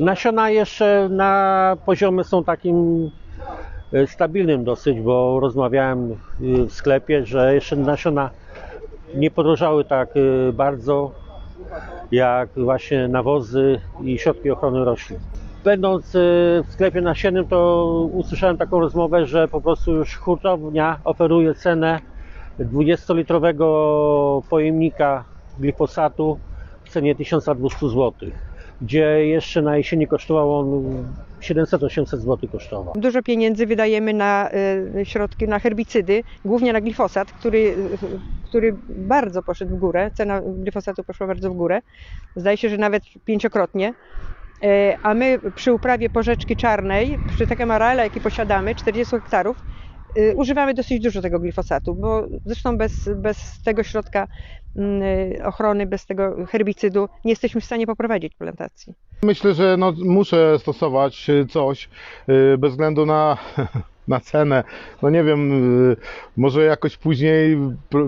Nasiona jeszcze na poziomie są takim e, stabilnym dosyć, bo rozmawiałem e, w sklepie, że jeszcze nasiona nie podrożały tak e, bardzo jak właśnie nawozy i środki ochrony roślin. Będąc w sklepie nasiennym, to usłyszałem taką rozmowę, że po prostu już hurtownia oferuje cenę 20-litrowego pojemnika glifosatu w cenie 1200 zł, gdzie jeszcze na jesieni kosztował on 700-800 zł kosztował. Dużo pieniędzy wydajemy na y, środki, na herbicydy, głównie na glifosat, który, y, który bardzo poszedł w górę. Cena glifosatu poszła bardzo w górę. Zdaje się, że nawet pięciokrotnie. E, A my przy uprawie porzeczki czarnej, przy takim areale, jaki posiadamy, 40 hektarów, y, używamy dosyć dużo tego glifosatu, bo zresztą bez, bez tego środka mm, y, ochrony, bez tego herbicydu nie jesteśmy w stanie poprowadzić plantacji. Myślę, że no, muszę stosować y, coś y, bez względu na, na cenę. No nie wiem, y, może jakoś później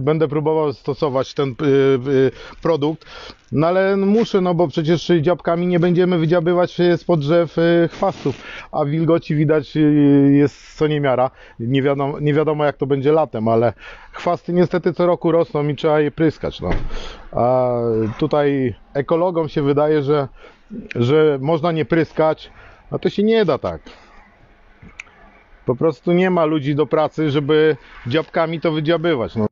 będę próbował stosować ten y, y, produkt. No ale muszę, no bo przecież dziabkami nie będziemy wydziabywać spod drzew chwastów, a wilgoci widać jest co niemiara. Nie wiadomo, nie wiadomo jak to będzie latem, ale chwasty niestety co roku rosną i trzeba je pryskać. No. A tutaj ekologom się wydaje, że że można nie pryskać, no to się nie da tak. Po prostu nie ma ludzi do pracy, żeby dziabkami to wydziabywać. No.